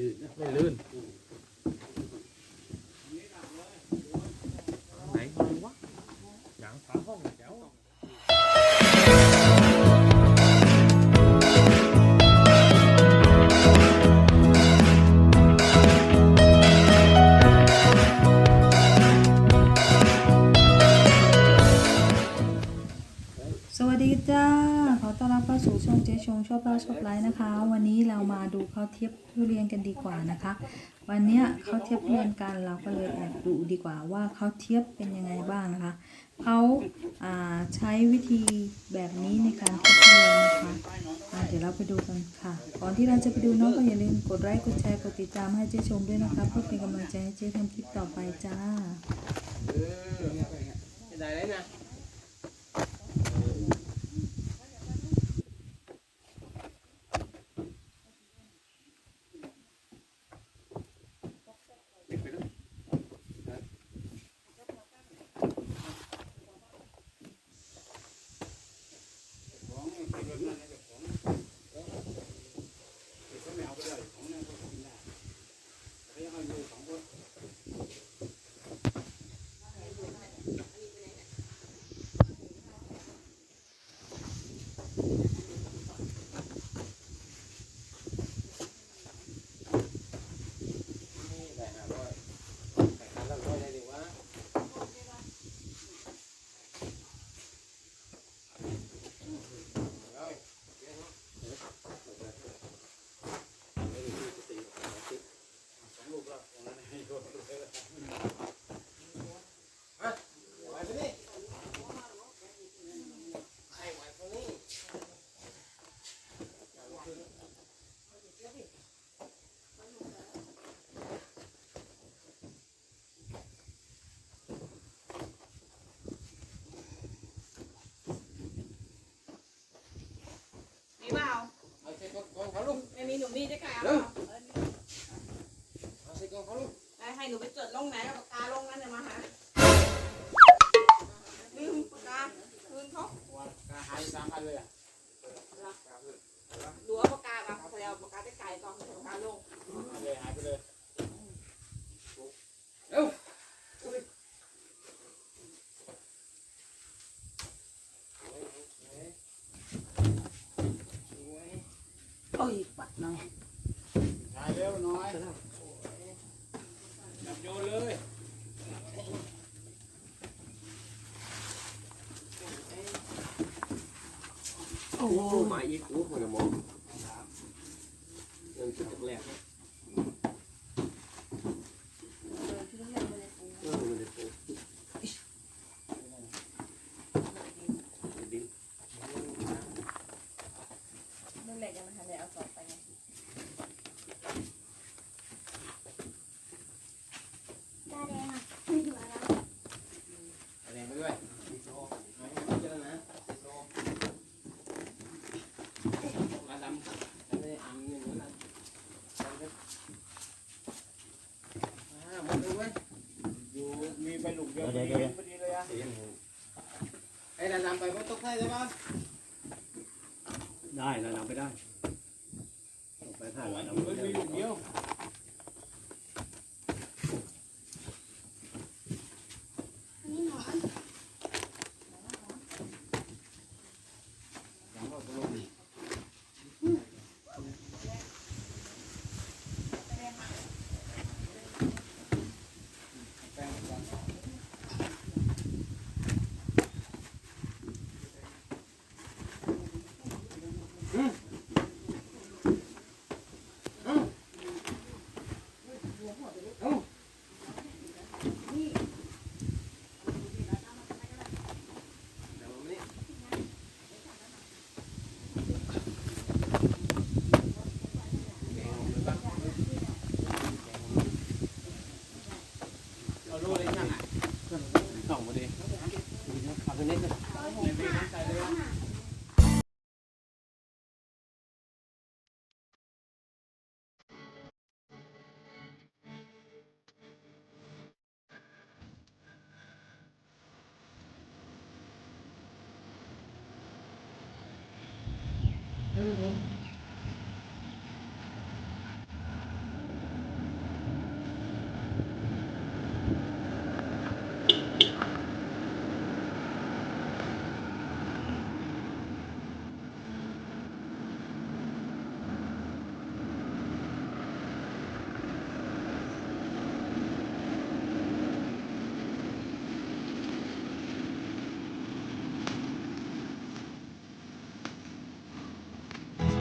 ลื่นนะไม่ลื่น ช่องเจ๊ชงชอบเล่าชอบไลฟ์นะคะ วันนี้เรามาดูเขาเทียบทุเรียนกันดีกว่านะคะ วันนี้ยข้าเทียบทุเรียนกันเราก็เลยแอบดูดีกว่าว่าเขาเทียบเป็นยังไงบ้างนะคะเขาาใช้วิธีแบบนี้ในการเทียบทุเรียนนะคะเดี๋ยวเราไปดูกันค่ะ ก่อนที่เราจะไปดูน้องก็อย่าลืมกดไลค์กดแชร์กดติดตามให้เจ๊ชมด้วยนะคะเพื่อเป็นกำลังใจให้เจ๊ทำคลิปต่อไปจ้า ม่มีหนูมีจะไก่เอาเร็วเปล่าเอาใส่กองเขาลูกเออให้หนูไปจดลงไหนเอาปากกาลงนั้นเดี๋ยวมาหาลืมปากกาคืนเขาว่ากาหายสามอันเลยอะ ดูเอาปากกามาเขาเอาปากกาได้ไก่ตอนปากกาลง เลยหายไปเลยเร็ว โอ้ยปัดหน่อยหายเร็วน้อยจับโยนเลยโอ้มาอีกโอ้โหมองเงินชุดแรกเออมันเด็ดโอ้ดิน นั่นแหละยังไม่ทันได้เอาสอบไปไง แรงไปด้วยมาดำอันนี้อันนี้นะอ่าหมดเลยเว้ยอยู่มีใบหลุก เดียวพอดีพอดีเลยอะไอ้ดำๆไปก็ตกใส่ได้ป่ะได้นะนำไปได้ไปห้าวันเอามันมีหลุกเดียว เอาโล่เลยยังอะสองมาดิเอาตัวนี้ก็ไม่เป็นน้ mm